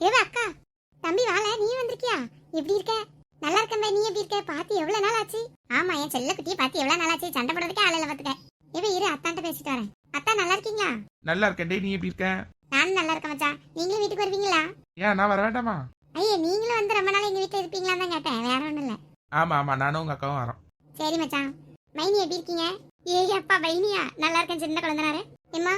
ஏவ அக்கா தம்பி வாழ நீ வந்திருக்கியா? எப்படி இருக்க? நல்லா இருக்கேன் நீ எப்படி இருக்க? பாத்து எவ்வளவு நாள் ஆச்சு ஆமா என் செல்ல குட்டியை பார்த்து எவ்வளவு நாள் ஆச்சு சண்டை போடுறதுக்கே ஆள் இல்ல பாத்துக்க. இவ இரு அத்தான்ட்ட பேசிட்டு வரேன். அத்தா நல்லா இருக்கீங்களா? நல்லா இருக்கேன் டேய் நீ எப்படி இருக்க? நானும் நல்லா இருக்கேன் மச்சான். நீங்களும் வீட்டுக்கு வருவீங்களா? ஏன் நான் வர வேண்டாமா? ஐயே நீங்களும் வந்து ரொம்ப நாள் எங்க வீட்டுல இருப்பீங்களான்னு தான் கேட்டேன். வேற ஒண்ணும் இல்ல. ஆமா ஆமா நானும் உங்க அக்காவும் வரோம். சரி மச்சான். மைனி எப்படி இருக்கீங்க? ஏய் அப்பா மைனியா? நல்லா இருக்கேன் சின்ன குழந்தைனாரு. எம்மா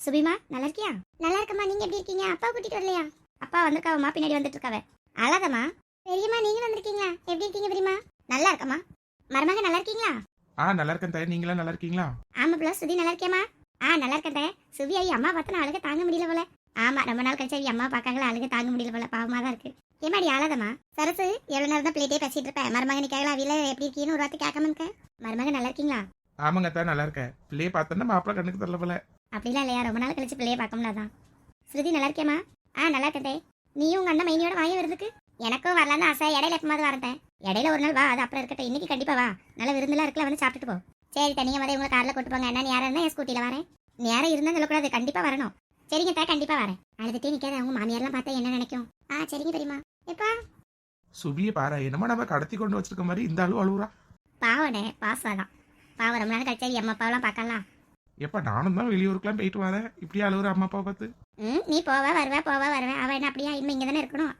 சுபிமா நல்லா இருக்கியா? நல்லா இருக்கம்மா நீங்க எப்படி இருக்கீங்க? அப்பா கூட்டிட்டு வரலையா? அப்பா வந்திருக்காவம்மா பின்னாடி வந்துட்டு இருக்காவ அழகம்மா பெரியம்மா நீங்களும் வந்திருக்கீங்களா? எப்படி இருக்கீங்க பெரியம்மா? நல்லா இருக்கம்மா. மருமக நல்லா இருக்கீங்களா? ஆ நல்லா இருக்கேன் தாய். நீங்களும் நல்லா இருக்கீங்களா? ஆமா பிள்ளை சுதி நல்லா இருக்கேம்மா ஆ நல்லா இருக்கேன் தே சுவி ஐயா அம்மா பார்த்தா அழுக தாங்க முடியல போல. ஆமா ரொம்ப நாள் கழிச்சு அம்மா பார்க்காங்களா அழுக தாங்க முடியல போல. பாவமா தான் இருக்கு. ஏமாடி அழகம்மா சரசு எவ்வளவு நேரம் தான் பிளேட்டே பேசிட்டு இருப்பேன் மருமகன் கேட்கலாம் அவில எப்படி இருக்கீன்னு ஒரு வார்த்தை கேட்காம இருக்க? மருமகன் நல்லா இருக்கீங்களா? ஆமாங்க தான் நல்லா இருக்கேன். பிள்ளைய பார்த்தோன்னா மாப்பிள்ள கண்ணுக்கு தெரியல போல. அப்படிலாம் இல்லையா? ரொம்ப நாள் கழிச்சு பிள்ளைய பார்க்க முடியாதான். ஸ்ருதி நல்லா இருக்கேம்மா ஆ நல்லா இருக்கே நீயும் உங்க அண்ணன் மைனியோட வாய வருதுக்கு. எனக்கும் வரலான்னு ஆசை. இடையில எப்பமாவது வரட்டேன் இடையில ஒரு நாள் வா அது அப்புறம் இருக்கட்டும். இன்னைக்கு கண்டிப்பா வா. நல்ல விருந்துலாம் இருக்கல வந்து சாப்பிட்டுட்டு போ. சரி தனியாக வந்து உங்களை காரில் கூட்டு போங்க. என்ன நேரம் இருந்தால் என் ஸ்கூட்டியில் வரேன். நேரம் இருந்தால் சொல்லக்கூடாது கண்டிப்பா வரணும். சரிங்க தா கண்டிப்பா வரேன். அழுதுட்டே நிற்காத அவங்க மாமியார்லாம் பார்த்தா என்ன நினைக்கும்? ஆ சரிங்க பெரியம்மா. எப்பா? சுபிய பாரு என்னமோ நம்ம கடத்தி கொண்டு வச்சிருக்க மாதிரி இந்த அளவு அழுவுறா. பாவனே பாசம் பாவம் ரொம்ப நாள் கழிச்சா அம்மா அப்பாவெல்லாம் பார்க்கலாம் எப்ப நானும் தான் வெளியூருக்குலாம் போயிட்டு வரேன். இப்படி அழுவுற அம்மா அப்பா பார்த்து. ம் நீ போவ வருவ போவ வருவேன் அவன் என்ன அப்படியா? இன்னும் இங்கே தானே இருக்கணும்.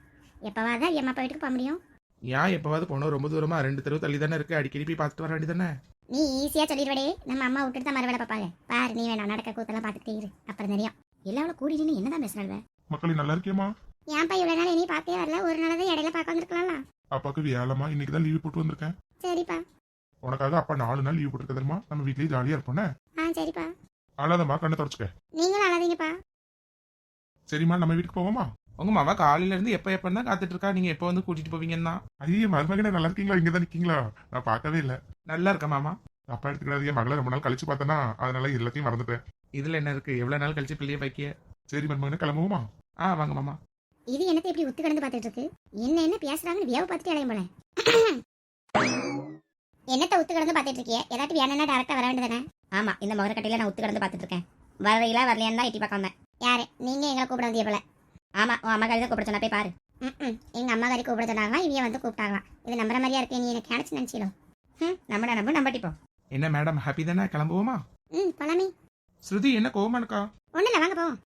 எப்போவாதான் அம்மா அப்பா வீட்டுக்கு போக முடியும். ஏன் எப்பவாவது போனோம்? ரொம்ப தூரமா. ரெண்டு தெருவு தள்ளி தானே இருக்கு. அடிக்கடி போய் பார்த்துட்டு வர வேண்டியதானே நீ ஈஸியாக சொல்லிடுவடே நம்ம அம்மா விட்டுட்டு தான் மறுவேளை பார்ப்பாங்க. பாரு நீ வேணாம். நடக்க கூத்தெல்லாம் பார்த்துட்டே இரு. அப்புறம் தெரியும். எல்லாவளும் கூடி நின்று என்னதான் பேசுறாள் மக்களே நல்லா இருக்கியம்மா? ஏன்ப்பா இவ்வளோ நாள் நீ பார்த்தே வரல? ஒரு நாள் தான் இடையில பார்க்க வந்துருக்கலாம்ல? அப்பாவுக்கு வேலைமா இன்னைக்கு தான் லீவ் போட்டு வந்திருக்கேன். சரிப்பா. உனக்காக அப்பா நாலு நாள் லீவ் போட்டுருக்க தெரியுமா? நம்ம வீட்லயே ஜாலியா இருப்போம்னே ஆ சரிப்பா. அழாதம்மா. கண்ணை தொடச்சுக்க. நீங்களும் சரிம்மா நம்ம வீட்டுக்கு போவோமா? உங்க மாவா காலையில இருந்து எப்ப எப்ப தான் காத்துட்டு இருக்கா நீங்க எப்ப வந்து கூட்டிட்டு போவீங்கன்னா? ஐயோ மருமகனே நல்லா இருக்கீங்களா? இங்க தான் நிக்கீங்களா? நான் பார்க்கவே இல்ல. நல்லா இருக்க மாமா. அப்பா எடுத்துக்கிறாது என் மகளை ரொம்ப நாள் கழிச்சு பார்த்தனா அதனால எல்லாத்தையும் மறந்துட்டேன். இதுல என்ன இருக்கு? எவ்வளவு நாள் கழிச்சு பிள்ளைய வைக்க சரி மருமகனே கிளம்புவோமா? ஆ வாங்க மாமா. இது என்னத்தை இப்படி ஒத்து கிடந்து பார்த்துட்டு இருக்கு என்ன என்ன பேசுறாங்கன்னு வியாவை பார்த்துட்டு அடையும் போல. என்னத்தை ஒத்து கிடந்து பார்த்துட்டு இருக்கிய ஏதாட்டு வேணும்னா டேரக்டா வர வேண்டியதானே ஆமா இந்த முகரக்கட்டையில நான் ஒத்து கிடந்து பார்த்துட்டு இருக்கேன் வரீங்களா வரலையான்னு தான் எட்டி பார்க்க வந்தேன். யாரு? நீங்க எங்களை கூப்பிட வந்திய போல. ஆமா உன் அம்மா கறி கூப்பிட சொன்னா போய் பாரு. ம் எங்க அம்மா கறி கூப்பிட சொன்னாங்களா இவங்க வந்து கூப்பிட்டாங்களாம். இது நம்புற மாதிரியா இருக்கு நீ எனக்கு கேனச்சு நினைச்சிடும் ம் நம்மட நம்ப நம்பட்டிப்போம் என்ன மேடம் ஹாப்பி தானே? கிளம்புவோமா? ம் பழமி ஸ்ருதி என்ன கோவமா இருக்கா? ஒன்றும் இல்லை வாங்க போவோம்.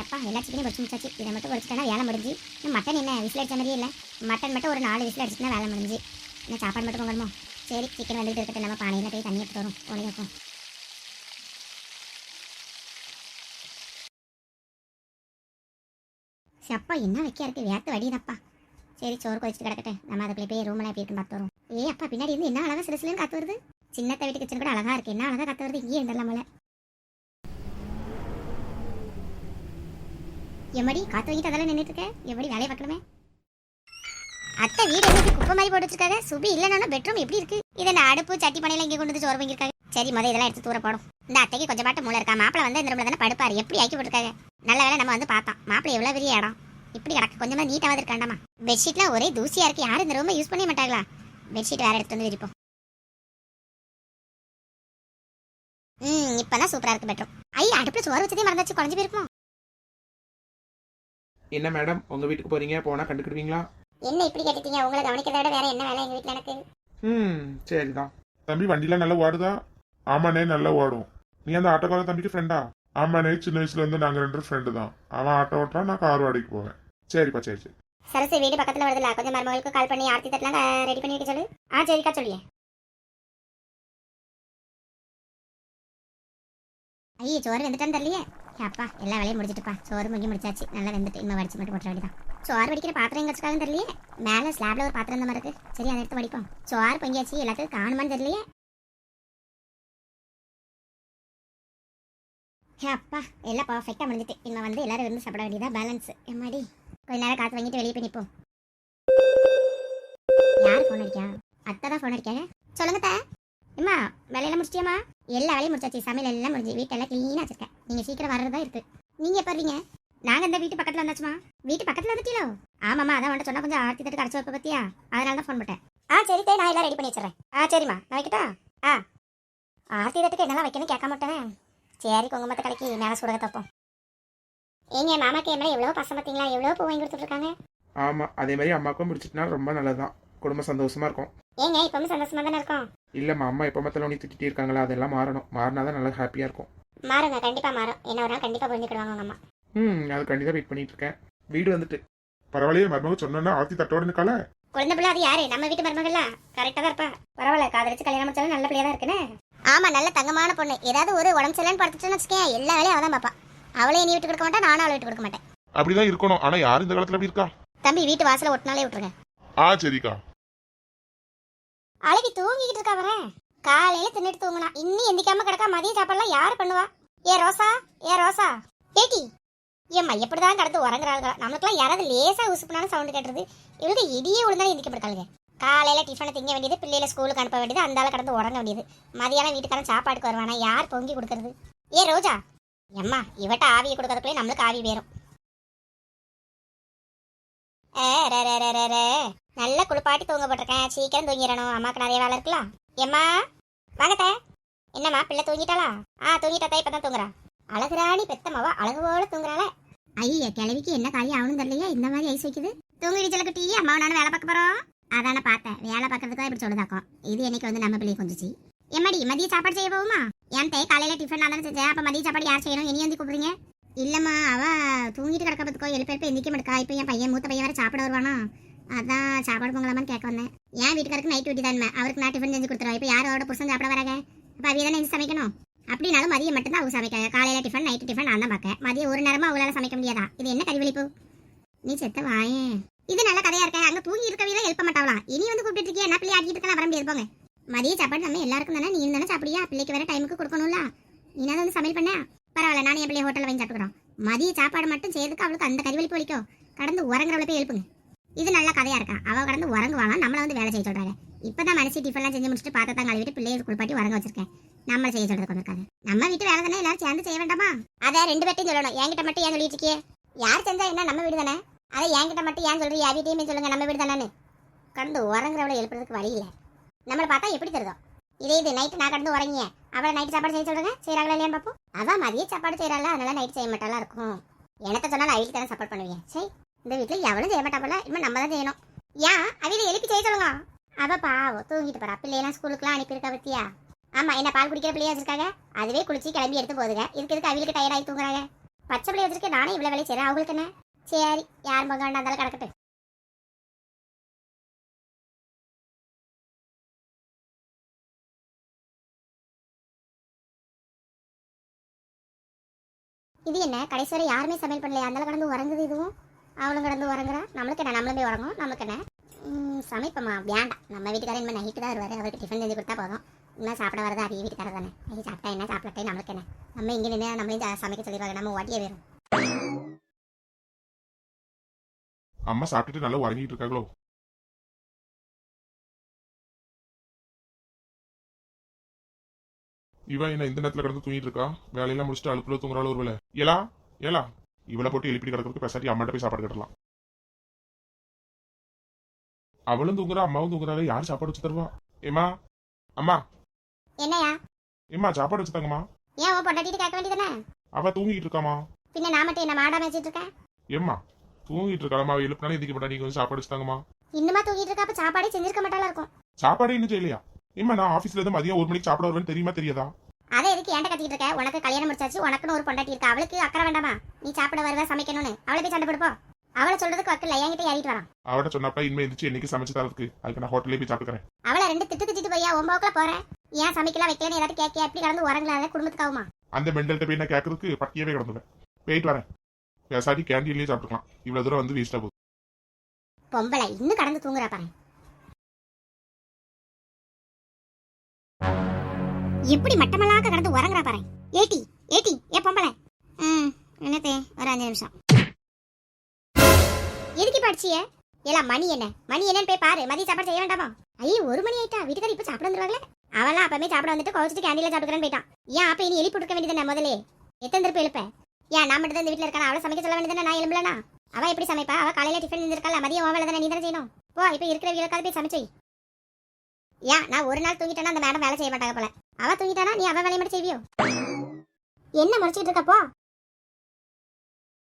எப்பா எல்லா சிக்கனையும் பொரிச்சு முடிச்சாச்சு. இதை மட்டும் பொரிச்சிட்டா வேலை முடிஞ்சு. இன்னும் மட்டன் என்ன விசில் அடிச்ச மாதிரியே இல்லை. மட்டன் மட்டும் ஒரு நாலு விசில் அடிச்சுனா வேலை முடிஞ்சு. இன்னும் சாப்பாடு மட்டும் பொங்கணுமோ? சரி சிக்கன் வந்துட்டு இருக்கட்டும். நம்ம பானையில் போய் தண்ணி எடுத்து வரும் ஒளி சரி அப்பா என்ன வைக்க இருக்கு? வேர்த்து வடியுதப்பா. சரி சோறு கொதிச்சுட்டு கிடக்கட்டும். நம்ம அதுக்குள்ளே போய் ரூம்லாம் எப்படி இருக்குன்னு பார்த்து வரும் ஏ அப்பா பின்னாடி இருந்து என்ன அழகா சிறுசுலன்னு காத்து வருது? சின்னத்தை வீட்டு கிச்சன் கூட அழகா இருக்கு. என்ன அழகா காத்து வருது? இங்கேயே இருந்துடலாமல எப்படி காத்து வாங்கிட்டு அதெல்லாம் நின்றுட்டு இருக்க? எப்படி வேலையை பார்க்கணுமே? அத்தை வீடு எப்படி குப்பை மாதிரி போட்டு வச்சிருக்காங்க. சுபி இல்லைன்னா பெட்ரூம் எப்படி இருக்கு? இதை நான் அடுப்பு சட்டி பானையில இங்கே கொண்டு வந்து சோறு வாங்கியிருக்காங்க சரி முதல் இதெல்லாம் எடுத்து தூர போடும் இந்த அத்தைக்கு கொஞ்சம் பாட்டு மூளை இருக்கா? மாப்பிள வந்து இந்த ரூம்ல தானே படுப்பாரு. எப்படி ஆக்கி போட்டுருக்காங்க? நல்ல வேலை நம்ம வந்து பார்த்தோம். மாப்பிள எவ்வளவு பெரிய இடம். இப்படி கிடக்கு. கொஞ்சமா நீட்டாவது இருக்காண்டாமா பெட்ஷீட்லாம் ஒரே தூசியா இருக்கு. யாரும் இந்த ரூமை யூஸ் பண்ண மாட்டாங்களா? பெட்ஷீட் வேற எடுத்து வந்து விரிப்போம் ம் இப்பதான் சூப்பரா இருக்கு பெட்ரூம் ஐ அடுப்புல சோறு வச்சதே மறந்தாச்சு குழஞ்சு போயிருக்குமோ? என்ன மேடம் உங்க வீட்டுக்கு போறீங்க போனா கண்டுக்கிடுவீங்களா என்ன இப்படி கேட்டுட்டீங்க? உங்களை கவனிக்கிறத விட வேற என்ன வேலை எங்க வீட்ல எனக்கு ம் சரிதான். தம்பி வண்டிலாம் நல்லா ஓடுதா? ஆமாண்ணே நல்லா ஓடும். நீ அந்த ஆட்டோக்கார தம்பிக்கு ஃப்ரெண்டா ஆமாண்ணே சின்ன வயசுல இருந்து நாங்க ரெண்டு ஃப்ரெண்டு தான். அவன் ஆட்டோ ஓட்டுறான் நான் கார் வாடகைக்கு போவேன். சரிப்பா சரி சரி. சரசு வீடு பக்கத்துல வருதுல கொஞ்சம் மருமகளுக்கு கால் பண்ணி ஆர்த்தி தட்டலாம் ரெடி பண்ணி வைக்க சொல்லு. ஆ சரிக்கா சொல்லியே. ஐயோ சோறு வெந்துட்டான்னு தெரியலையே. அப்பா எல்லா வேலையும் முடிச்சிட்டுப்பா. சோறு முங்கி முடிச்சாச்சு. நல்லா வெந்துட்டு இன்னும் வடிச்சு மட்டும் போட்ட வேண்டியதான் சோறு வடிக்கிற பாத்திரம் எங்க வச்சுக்காங்கன்னு தெரியலையே. மேல ஸ்லாப்ல ஒரு பாத்திரம் இந்த மாதிரி இருக்கு. சரி அதை எடுத்து வடிப்போம். சோறு பொங்கியாச்சு எல்லாத்துக்கும் காணுமான்னு தெரியலையே. அப்பா எல்லாம் பர்ஃபெக்டாக முடிஞ்சிட்டு. இனிமே வந்து எல்லாரும் விரும்பி சாப்பிட வேண்டியதா பேலன்ஸ் எம்மாடி? கொஞ்ச நேரம் காற்று வாங்கிட்டு வெளியே போய் நிற்போம் யார் ஃபோன் அடிக்கா? அத்தை தான் ஃபோன் அடிக்காங்க. சொல்லுங்க தா அம்மா வேலையெல்லாம் முடிச்சிட்டியாம்மா? எல்லா வேலையும் முடிச்சாச்சு. சமையல் எல்லாம் முடிஞ்சு வீட்டெல்லாம் க்ளீனாக வச்சிருக்கேன். நீங்கள் சீக்கிரம் வர்றதா இருக்கு. நீங்கள் எப்போ வரீங்க நாங்கள் இந்த வீட்டு பக்கத்தில் வந்தாச்சுமா? வீட்டு பக்கத்தில் வந்துட்டீங்களோ ஆமாம்மா அதான் உன்ட்ட சொன்னால் கொஞ்சம் ஆர்த்தி தட்டு கடைச்சி வைப்ப பற்றியா அதனால தான் ஃபோன் பண்ணேன். ஆ சரி தே நான் எல்லாம் ரெடி பண்ணி வச்சிடறேன். ஆ சரிம்மா. நான் வைக்கட்டா? ஆ. ஆர்த்தி தட்டுக்கு என்னெல்லாம் வைக்கணும் கேட்க மாட்டேன் சரி குங்குமத்தை கலக்கி மேலே சுடக தப்போம். ஏங்க மாமாக்கு என் மேல எவ்வளவு பசங்க பாத்தீங்களா? எவ்வளவு பூ வாங்கி கொடுத்துட்டு இருக்காங்க ஆமா அதே மாதிரி அம்மாவுக்கும் முடிச்சிட்டுனா ரொம்ப நல்லதுதான். குடும்பம் சந்தோஷமா இருக்கும். ஏங்க இப்பவுமே சந்தோஷமா தானே இருக்கோம்? இல்லம்மா அம்மா எப்போ மத்தல உனி திட்டிகிட்டே இருக்காங்களா? அதெல்லாம் மாறணும். மாறினாதான் நல்லா ஹாப்பியா இருக்கும். மாறுங்க கண்டிப்பா மாறும். என்ன ஒரு நாள் கண்டிப்பா புரிஞ்சுக்கிடுவாங்க உங்க அம்மா. ம் அது கண்டிப்பா வெயிட் பண்ணிட்டு இருக்கேன். வீடு வந்துட்டு. பரவாயில்லையே மருமக சொன்னா ஆர்த்தி தட்டோட நிக்கல குழந்தை பிள்ளை அது யாரு? நம்ம வீட்டு மருமகளா கரெக்டா தான் இருப்பா. பரவாயில்ல காதலிச்சு கல்யாணம் முடிச்சாலும் நல்ல பிள்ளையா தான் இருக்குன்னு ஆமா நல்ல தங்கமான பொண்ணு. ஏதாவது ஒரு உடம்பு சரியில்லைன்னு படுத்துச்சுன்னு வச்சுக்கேன் எல்லா வேலையும் அவதான் பாப்பா. அவளே நீ விட்டு கொடுக்க மாட்டா நானும் அவளை விட்டு கொடுக்க மாட்டேன். அப்படிதான் இருக்கணும். ஆனா யார் இந்த காலத்துல அப்படி இருக்கா? தம்பி வீட்டு வாசல ஒட்டினாலே விட்டுருங்க. ஆ சரிக்கா. அழகி தூங்கிக்கிட்டு இருக்கா வரேன் காலையில தின்னுட்டு தூங்குனா. இன்னும் எந்திக்காம கிடக்கா மதிய சாப்பாடுலாம் யாரு பண்ணுவா? ஏ ரோசா? ஏ ரோசா? ஏட்டி ஏம்மா எப்படிதான் கடந்து உறங்குறாங்க நமக்குலாம் யாராவது லேசா உசுப்புனாலும் சவுண்ட் கேட்டுருது. இவளுக்கு இடியே விழுந்தாலும் எந்திக்கப்படுக்காளுங்க காலையில் டிஃபனை திங்க வேண்டியது பிள்ளைகளை ஸ்கூலுக்கு அனுப்ப வேண்டியது அந்த கடந்து உறங்க வேண்டியது. மதியானம் வீட்டுக்காரன் சாப்பாடுக்கு வருவானா? யார் பொங்கி கொடுக்கறது? ஏ ரோஜா! எம்மா இவட்ட ஆவியை கொடுக்கறதுக்குள்ளே நம்மளுக்கு ஆவி வேறும் ஏ ரே நல்ல குளிப்பாட்டி தூங்க போட்டிருக்கேன். சீக்கிரம் தூங்கிடணும். அம்மாக்கு நிறைய வேலை இருக்கலாம் எம்மா! வாங்கத்த என்னம்மா பிள்ளை தூங்கிட்டாளா? ஆ தூங்கிட்டாத்தா இப்பதான் தூங்குறா. அழகுராணி பெத்தம்மாவா அழகு போல தூங்குறாளே. ஐயா கிழவிக்கு என்ன காரியம் ஆகணும் தெரியலையா. இந்த மாதிரி ஐஸ் வைக்குது. தூங்கிடுச்சல குட்டி. அம்மாவை நானும் வேலை பார்க்க போறோம். அதானே பார்த்தேன். வேலை பார்க்கறதுக்கா இப்படி சொல்லுதாக்கும் இது என்னைக்கு வந்து நம்ம பிள்ளைய கொஞ்சிச்சு. எம்மாடி மதிய சாப்பாடு செய்ய போகுமா? என் தே காலையில டிஃபன் நான் தானே செஞ்சேன். அப்ப மதிய சாப்பாடு யார் செய்யணும்? இனி வந்து கூப்பிடுறீங்க? இல்லம்மா அவ தூங்கிட்டு கிடக்க பத்துக்கோ எழுப்ப எழுப்ப எந்திக்க மாட்டா இப்போ என் பையன் மூத்த பையன் வேற சாப்பிட வருவானா? அதான் சாப்பாடு பொங்கலாமான்னு கேட்க வந்தேன். என் வீட்டுக்காருக்கு நைட் டியூட்டி தானே அவருக்கு நான் டிஃபன் செஞ்சு கொடுத்துருவா இப்போ யார் அவரோட புருஷன் சாப்பிட வராங்க? அப்ப அவிய தானே செஞ்சு சமைக்கணும்? அப்படின்னாலும் மதியம் மட்டும் தான் அவங்க சமைக்காங்க காலையில டிஃபன் நைட்டு டிஃபன் நான் தான் பார்க்கேன் மதியம் ஒரு நேரமா அவங்களால சமைக்க முடியாதா? இது என்ன கறிவழிப்பு நீ செத்த வாயேன் இது நல்ல கதையா இருக்க. அங்க தூங்கி இருக்கவே எழுப்ப மாட்டாவலாம் இனி வந்து கூப்பிட்டு இருக்கியா? என்ன பிள்ளை ஆக்கிட்டு இருக்கலாம் வர முடியாது போங்க. மதிய சாப்பாடு நம்ம எல்லாருக்கும் தானே? நீ தானே சாப்பிடியா பிள்ளைக்கு வேற டைமுக்கு கொடுக்கணும்ல. நீ தான் வந்து சமையல் பண்ண? பரவாயில்ல நான் என் பிள்ளை ஹோட்டலில் வாங்கி சாப்பிட்டுக்கிறோம். மதிய சாப்பாடு மட்டும் செய்யறதுக்கு அவளுக்கு அந்த கறிவழிப்பு வலிக்கும் கடந்து உறங்குறவளை போய் எழுப்புங்க. இது நல்ல கதையா இருக்கா? அவ கடந்து உறங்குவாங்க நம்மள வந்து வேலை செய்ய சொல்றாங்க இப்பதான் மனசு டிஃபன்லாம் செஞ்சு முடிச்சுட்டு பாத்திரத்தான் கழுவிட்டு பிள்ளைய குளிப்பாட்டி உறங்க வச்சிருக்கேன். நம்ம செய்ய சொல்றது கொண்டு நம்ம வீட்டு வேலை தானே? எல்லாரும் சேர்ந்து செய்ய வேண்டாமா? அதை ரெண்டு பேர்ட்டையும் சொல்லணும். என்கிட்ட மட்டும் ஏன் சொல்லிட்டு இருக்கே? யார் செஞ்சா என்ன? நம்ம வீடு தானே? அதை என்கிட்ட மட்டும் ஏன் சொல்றீங்க? யார் சொல்லுங்கள் சொல்லுங்க நம்ம வீடு தானே கடந்து உறங்குறவளை எழுப்புறதுக்கு வழி இல்லை. நம்மளை பார்த்தா எப்படி தருதோ இதே இது நைட்டு நான் கடந்து உறங்கிய. அவளை நைட் சாப்பாடு செய்ய சொல்லுங்க. செய்யறாங்களா இல்லையான்னு பார்ப்போம். அவன் மதிய சாப்பாடு செய்யறாள் அதனால நைட் செய்ய மாட்டாலாம் இருக்கும். எனக்கு சொன்னால் நான் தானே சப்போர்ட் பண்ணுவீங்க. சரி இந்த வீட்டில் எவ்வளவு செய்ய மாட்டா போல. இனிமே நம்ம தான் செய்யணும். ஏன்? அவில எழுப்பி செய்ய சொல்லுங்க. அவ பாவம் தூங்கிட்டு போறா. பிள்ளையெல்லாம் ஸ்கூலுக்குலாம் அனுப்பியிருக்கா பத்தியா? ஆமா என்ன பால் குடிக்கிற பிள்ளையா வச்சிருக்காங்க? அதுவே குளிச்சு கிளம்பி எடுத்து போகுதுங்க. இதுக்கு எதுக்கு அவிலுக்கு டயர்டாகி தூங்குறாங்க? பச்சை பிள்ளை வச்சிருக்கேன் நானே இவ்வளோ வேலை செய்யறேன். அவங்களுக்கு என்ன? சரி யார் பங்கு வேண்டாம் கிடக்கட்டு இது என்ன? கடைசி வரை யாருமே சமையல் பண்ணலையா? அந்த கடந்து உறங்குது இதுவும்? அவளும் கடந்து உறங்குறா. நம்மளுக்கு என்ன? நம்மளும் போய் உறங்கும் நம்மளுக்கு என்ன? சமைப்போம்மா. வேண்டாம். நம்ம வீட்டுக்காரர் இனிமேல் நைட்டு தான் வருவார். அவருக்கு டிஃபன் செஞ்சு கொடுத்தா போதும். இன்னும் சாப்பிட வரதா அதே வீட்டுக்காரர் தானே. சாப்பிட்டா என்ன? சாப்பிட்டே நம்மளுக்கு என்ன? நம்ம இங்கே நின்று நம்மளையும் சமைக்க சொல்லிடுவாங்க. நம்ம ஓட்டியே வேறும் அம்மா சாப்பிட்டுட்டு நல்லா உறங்கிட்டு இருக்காங்களோ? இவ என்ன இந்த நேரத்துல கிடந்து தூங்கிட்டு இருக்கா? வேலையெல்லாம் முடிச்சுட்டு அழுப்புல தூங்குறாள் ஒரு வேலை ஏலா ஏலா. இவளை போட்டு எழுப்பிட்டு கிடக்கிறதுக்கு பெசாட்டி அம்மாட்ட போய் சாப்பாடு கட்டலாம். அவளும் தூங்குறா அம்மாவும் தூங்குறாரு யார் சாப்பாடு வச்சு தருவா? ஏமா அம்மா. என்னையா ஏம்மா சாப்பாடு வச்சு தாங்கம்மா. ஏன் உன் பொண்டாட்டிட்டு கேட்க வேண்டியதானே அவ தூங்கிட்டு இருக்காமா பின்ன நான் மட்டும் என்ன மாடாம வச்சிட்டு இருக்கேன்? ஏம்மா. தூங்கிட்டு இருக்காளம்மா அவ எழுப்பினாலும் எந்திக்க மாட்டா நீங்க சாப்பாடு வச்சு தாங்கம்மா. இன்னுமா தூங்கிட்டு இருக்கா? அப்ப சாப்பாடே செஞ்சிருக்க மாட்டாளா இருக்கும். சாப்பாடே இன்னும் செய்யலையா? ஏம்மா நான் ஆபீஸ்ல இருந்து மதியம் ஒரு மணிக்கு சாப்பிட வருவேன்னு தெரியுமா தெரியாதா? அதை எதுக்கு ஏன்ட்ட கத்திட்டு இருக்க? உனக்கு கல்யாணம் முடிச்சாச்சு உனக்குன்னு ஒரு பொண்டாட்டி இருக்கா? அவளுக்கு அக்கறை வேண்டாமா? நீ சாப்பிட வருவ சமைக்கணும்னு. அவளை போய் சண்டை போடுப்போ அவளை சொல்றதுக்கு வக்கல என்கிட்ட ஏறிட்டு வரான் அவட்ட சொன்னப்ப இனிமே எந்திரிச்சு என்னைக்கு சமைச்சு தரதுக்கு? அதுக்கு நான் ஹோட்டலே போய் சாப்பிட்டுக்கிறேன். அவளை ரெண்டு திட்டு திட்டு போய்யா ஒன்பதுக்குள்ள போறேன் ஏன் சமைக்கலாம் வைக்கலன்னு ஏதாவது கேட்க எப்படி கடந்து உறங்கலாத குடும்பத்துக்கு ஆகுமா அந்த மெண்டல்கிட்ட போய் நான் கேட்கறதுக்கு பட்டியவே கிடந்துவேன் போயிட்டு வரேன். பேசாட்டி கேண்டீன்லயே சாப்பிட்டுக்கலாம். இவ்வளவு தூரம் வந்து வேஸ்டா போகுது. பொம்பளை இன்னும் கடந்து தூங்குறா பாரு. எப்படி மட்டமல்லாக்க கடந்து உறங்குறா பாரு. ஏட்டி ஏட்டி ஏ பொம்பளை. ம் என்னத்தே ஒரு அஞ்சு நிமிஷம். எதுக்கு படிச்சிய எல்லாம் மணி என்ன? மணி என்னன்னு போய் பாரு. மதிய சாப்பாடு செய்ய வேண்டாமா? ஐயோ ஒரு மணி ஆயிட்டா. வீட்டுக்காரர் இப்ப சாப்பிட வந்துருவாங்களே? அவெல்லாம் அப்பவே சாப்பிட வந்துட்டு குழச்சிட்டு கேண்டீன்ல சாப்பிட்டுக்கிறேன்னு போயிட்டான். ஏன் அப்ப இனி எழுப்பி கொடுக்க வேண்டியது முதலே? எத்தனை திருப்பி எழுப்ப? ஏன் நான் மட்டும் தான் இந்த வீட்டுல இருக்கானா? அவளை சமைக்க சொல்ல வேண்டியது நான் எழும்பலனா அவ எப்படி சமைப்பா? அவள் காலையில டிஃபன் செஞ்சிருக்கல மதியம் ஓவலை தானே நீ தானே செய்யணும்? போ இப்போ இருக்கிற வீட்டுக்காவது போய் சமைச்சு ஏன் நான் ஒரு நாள் தூங்கிட்டேன்னா அந்த மேடம் வேலை செய்ய மாட்டாங்க போல. அவ தூங்கிட்டானா? நீ அவ வேலையை மட்டும் செய்வியோ? என்ன முடிச்சிட்டு இருக்கப்போ